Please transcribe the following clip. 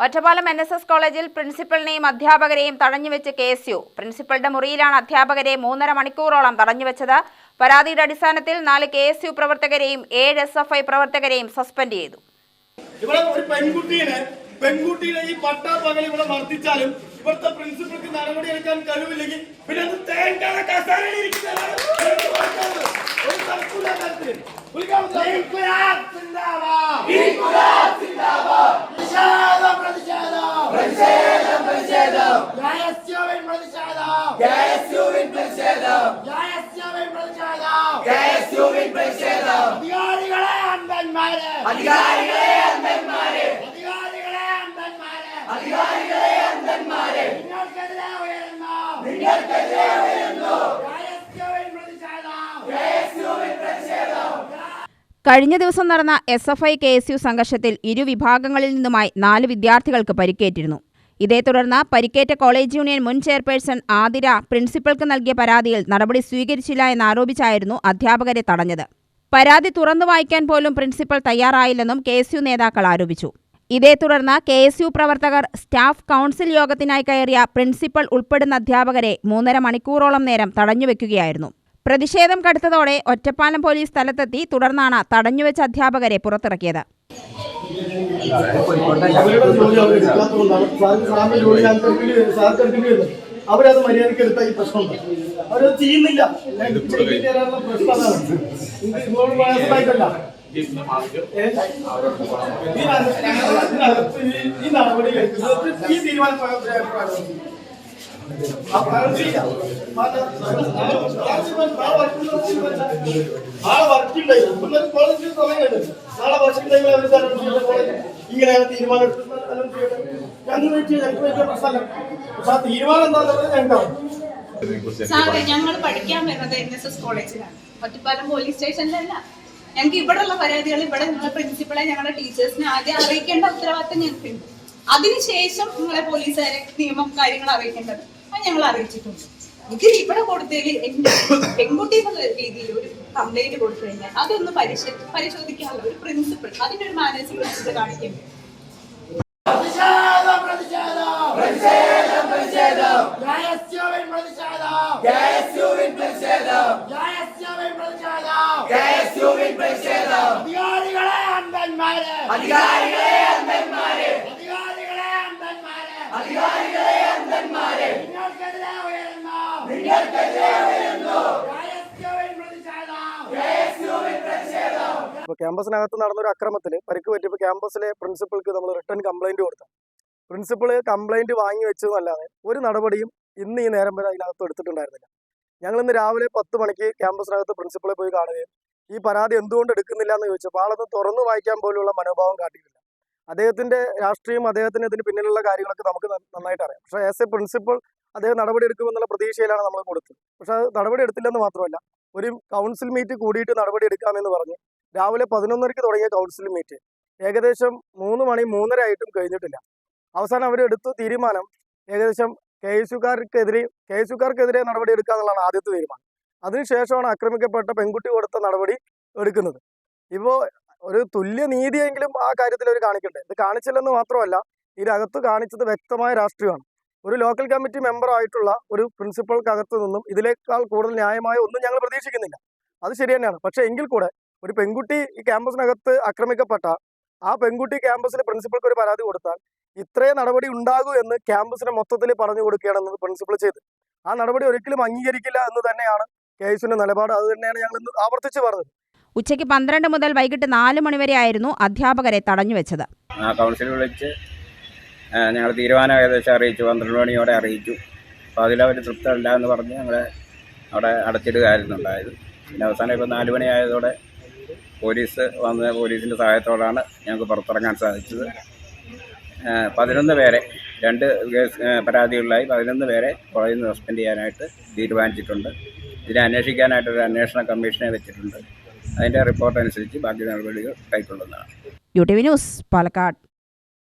Ottapalam N S S കോളേജിൽ പ്രിൻസിപ്പലിനെയും അധ്യാപകരെയും തടഞ്ഞുവെച്ച് കെ എസ് യു. പ്രിൻസിപ്പളുടെ മുറിയിലാണ് അധ്യാപകരെ മൂന്നര മണിക്കൂറോളം തടഞ്ഞുവെച്ചത്. പരാതിയുടെ അടിസ്ഥാനത്തിൽ നാല് കെ എസ് യു പ്രവർത്തകരെയും ഏഴ് എസ് എഫ് ഐ പ്രവർത്തകരെയും സസ്പെൻഡ് ചെയ്തു. ഇവിടെ ഒരു പെൺകുട്ടീനെ പെൺകുട്ടീനെ ഈ പട്ടാപ്പകൽ ഇവിടെ മർദ്ദിച്ചാലും ഇവിടുത്തെ പ്രിൻസിപ്പൾക്ക് നടപടിയെടുക്കാൻ കഴിവില്ലെങ്കിൽ പിന്നെ അത് ജയസ്യോവിൻ പ്രതിഷേധം. അധികാരികളെ അന്ധന്മാരെ. അധികാരികളെ അന്ധന്മാരെ. അധികാരികളെ നിങ്ങൾക്കെതിരെ ഉയരുന്നു. നിങ്ങൾക്കെതിരെ ഉയരുന്നു. ജയസ്യോവിൻ പ്രതിഷേധം. കഴിഞ്ഞ ദിവസം നടന്ന S F I K S U സംഘർഷത്തിൽ ഇരു വിഭാഗങ്ങളിൽ നിന്നുമായി നാല് വിദ്യാർത്ഥികൾക്ക് പരിക്കേറ്റിരുന്നു. ഇതേ തുടർന്ന് പരിക്കേറ്റ കോളേജ് യൂണിയൻ മുൻ ചെയർപേഴ്സൺ ആതിര പ്രിൻസിപ്പൽക്ക് നൽകിയ പരാതിയിൽ നടപടി സ്വീകരിച്ചില്ല എന്നാരോപിച്ചായിരുന്നു അധ്യാപകരെ തടഞ്ഞത്. പരാതി തുറന്നു വായിക്കാൻ പോലും പ്രിൻസിപ്പൽ തയ്യാറായില്ലെന്നും കെ നേതാക്കൾ ആരോപിച്ചു. ഇതേ തുടർന്ന് കെ എസ് യു പ്രവർത്തകർ സ്റ്റാഫ് കൗൺസിൽ യോഗത്തിനായി കയറിയ പ്രിൻസിപ്പൽ ഉൾപ്പെടുന്ന അധ്യാപകരെ മൂന്നര മണിക്കൂറോളം നേരം തടഞ്ഞുവെക്കുകയായിരുന്നു. പ്രതിഷേധം കടുത്തതോടെ ഒറ്റപ്പാലം പോലീസ് സ്ഥലത്തെത്തി തുടർന്നാണ് തടഞ്ഞുവെച്ച അധ്യാപകരെ പുറത്തിറക്കിയത്. അവരത് മര്യാദയ്ക്ക് എടുത്ത ഈ പ്രശ്നം അവരത് ചെയ്യുന്നില്ല? ഈ നടപടി ഈ തീരുമാനം നാളെ വർക്കുണ്ടായി ഇന്നൊരു കോളേജിൽ സമയമുണ്ട് നാളെ വർക്കുണ്ടെങ്കിൽ അവർ തരണം ചെയ്യട്ടെ കോളേജ് ഇങ്ങനെയാണ് തീരുമാനം എടുത്തത് തരണം ചെയ്യട്ടെ ഞങ്ങൾ വെച്ച് ഞങ്ങൾക്ക് വലിയ പ്രശ്നമല്ല പക്ഷെ ആ തീരുമാനം എന്താണെന്നുള്ളത് ഞങ്ങൾക്കാവും സാറേ ഞങ്ങൾ പഠിക്കാൻ വരുന്നത് എൻ എസ് എസ് കോളേജിലാണ്. ഒറ്റപ്പാലം പോലീസ് സ്റ്റേഷനിലല്ല. ഞങ്ങൾക്ക് ഇവിടെയുള്ള പരാതികൾ ഇവിടെ നിങ്ങളെ പ്രിൻസിപ്പളെ ഞങ്ങളുടെ ടീച്ചേഴ്സിനെ ആദ്യം അറിയിക്കേണ്ട ഉത്തരവാദിത്തം ഞങ്ങൾക്കുണ്ട്. അതിനുശേഷം നിങ്ങളെ പോലീസുകാരെ നിയമം കാര്യങ്ങൾ അറിയിക്കേണ്ടത്. ഞങ്ങൾ അറിയിച്ചിട്ടുണ്ട്. ഇത് ഇവിടെ കൊടുത്തതിൽ എന്റെ പെൺകുട്ടി എന്നുള്ള രീതിയിൽ ഒരു കംപ്ലൈന്റ് കൊടുത്തു കഴിഞ്ഞാൽ അതൊന്ന് പരിശ പരിശോധിക്കാനുള്ള ഒരു പ്രിൻസിപ്പിൾ ഒരു മാനേജ് പ്രിൻസിപ്പിൾ കാണിക്കും. അധികാരികളെ അന്തന്മാരെ അധികാരികളെ അന്ധന്മാരെ അധികാരികളെ അന്ധന്മാരെ അധികാരികളെ അന്ധന്മാരെ. നിങ്ങൾക്കെതിരെ ഉയരുന്നു. നിങ്ങൾക്കെതിരെ ഇപ്പോൾ ക്യാമ്പസിനകത്ത് നടന്നൊരു അക്രമത്തിൽ പരിക്ക് പറ്റിയപ്പോൾ ക്യാമ്പസിലെ പ്രിൻസിപ്പൾക്ക് നമ്മൾ റിട്ടേൺ കംപ്ലൈന്റ് കൊടുത്തു. പ്രിൻസിപ്പൾ കംപ്ലൈന്റ് വാങ്ങി വെച്ചതല്ലാതെ ഒരു നടപടിയും ഇന്ന് ഈ നേരം വരെ അതിനകത്ത് എടുത്തിട്ടുണ്ടായിരുന്നില്ല. ഞങ്ങൾ ഇന്ന് രാവിലെ പത്ത് മണിക്ക് ക്യാമ്പസിനകത്ത് പ്രിൻസിപ്പളെ പോയി കാണുകയും ഈ പരാതി എന്തുകൊണ്ട് എടുക്കുന്നില്ല എന്ന് ചോദിച്ചപ്പോൾ ആളത് തുറന്നു വായിക്കാൻ പോലുള്ള മനോഭാവം കാട്ടിയിട്ടില്ല. അദ്ദേഹത്തിന്റെ രാഷ്ട്രീയം അദ്ദേഹത്തിന് ഇതിന് പിന്നിലുള്ള കാര്യങ്ങളൊക്കെ നമുക്ക് നന്നായിട്ട് അറിയാം. പക്ഷെ ആസ് എ പ്രിൻസിപ്പൾ അദ്ദേഹം നടപടി എടുക്കുമെന്നുള്ള പ്രതീക്ഷയിലാണ് നമ്മൾ കൊടുത്തത്. പക്ഷെ അത് നടപടി എടുത്തില്ലെന്ന് മാത്രമല്ല ഒരു കൗൺസിൽ മീറ്റ് കൂടിയിട്ട് നടപടി എടുക്കാമെന്ന് പറഞ്ഞ് രാവിലെ പതിനൊന്നരയ്ക്ക് തുടങ്ങിയ കൗൺസിൽ മീറ്റ് ഏകദേശം മൂന്ന് മണി മൂന്നര ആയിട്ടും കഴിഞ്ഞിട്ടില്ല. അവസാനം അവർ എടുത്ത തീരുമാനം ഏകദേശം കെ എസ് യുക്കാർക്കെതിരെ കെ എസ് യുക്കാർക്കെതിരെ നടപടി എടുക്കുക എന്നുള്ളതാണ് ആദ്യത്തെ തീരുമാനം. അതിനുശേഷമാണ് ആക്രമിക്കപ്പെട്ട പെൺകുട്ടി കൊടുത്ത നടപടി എടുക്കുന്നത്. ഇപ്പോൾ ഒരു തുല്യ നീതിയെങ്കിലും ആ കാര്യത്തിൽ അവർ കാണിക്കണ്ടേ? ഇത് കാണിച്ചില്ലെന്ന് മാത്രമല്ല ഇതിനകത്ത് കാണിച്ചത് വ്യക്തമായ രാഷ്ട്രീയമാണ്. ഒരു ലോക്കൽ കമ്മിറ്റി മെമ്പർ ആയിട്ടുള്ള ഒരു പ്രിൻസിപ്പൾക്കകത്ത് നിന്നും ഇതിലേക്കാൾ കൂടുതൽ ന്യായമായ ഒന്നും ഞങ്ങൾ പ്രതീക്ഷിക്കുന്നില്ല. അത് ശരി തന്നെയാണ്. പക്ഷേ എങ്കിൽ കൂടെ ഒരു പെൺകുട്ടി ഈ ക്യാമ്പസിനകത്ത് ആക്രമിക്കപ്പെട്ട ആ പെൺകുട്ടി ക്യാമ്പസിൽ പ്രിൻസിപ്പൾക്ക് ഒരു പരാതി കൊടുത്താൽ ഇത്രയും നടപടി ഉണ്ടാകൂ എന്ന് ക്യാമ്പസിനെ മൊത്തത്തിൽ പറഞ്ഞു കൊടുക്കുകയാണെന്ന് പ്രിൻസിപ്പൾ ചെയ്ത്. ആ നടപടി ഒരിക്കലും അംഗീകരിക്കില്ല എന്ന് തന്നെയാണ് കെ നിലപാട്. അത് തന്നെയാണ് ഞങ്ങൾ ഇന്ന് ആവർത്തിച്ച് പറഞ്ഞത്. ഉച്ചയ്ക്ക് പന്ത്രണ്ട് മുതൽ വൈകിട്ട് നാല് മണിവരെയായിരുന്നു അധ്യാപകരെ തടഞ്ഞുവെച്ചത് കൗൺസിൽ വിളിച്ച് ഞങ്ങൾ തീരുമാനം ഏകദേശം അറിയിച്ചു. പന്ത്രണ്ട് മണിയോടെ അറിയിച്ചു. അപ്പോൾ അതിലവർ തൃപ്തമല്ല എന്ന് പറഞ്ഞ് ഞങ്ങളെ അവിടെ അടച്ചിടുകയായിരുന്നു ഉണ്ടായത്. പിന്നെ അവസാനം ഇപ്പോൾ നാല് മണിയായതോടെ പോലീസ് വന്ന് പോലീസിന്റെ സഹായത്തോടാണ് ഞങ്ങൾക്ക് പുറത്തിറങ്ങാൻ സാധിച്ചത്. പതിനൊന്ന് പേരെ രണ്ട് കേസ് പരാതികളിലായി പതിനൊന്ന് പേരെ കോളേജിൽ നിന്ന് സസ്പെൻഡ് ചെയ്യാനായിട്ട് തീരുമാനിച്ചിട്ടുണ്ട്. ഇതിനെ അന്വേഷിക്കാനായിട്ട് ഒരു അന്വേഷണ കമ്മീഷനെ വെച്ചിട്ടുണ്ട്. അതിന്റെ റിപ്പോർട്ട് അനുസരിച്ച് ബാക്കി നടപടികൾ കൈക്കൊള്ളുന്നതാണ്. U T V news Palakkad.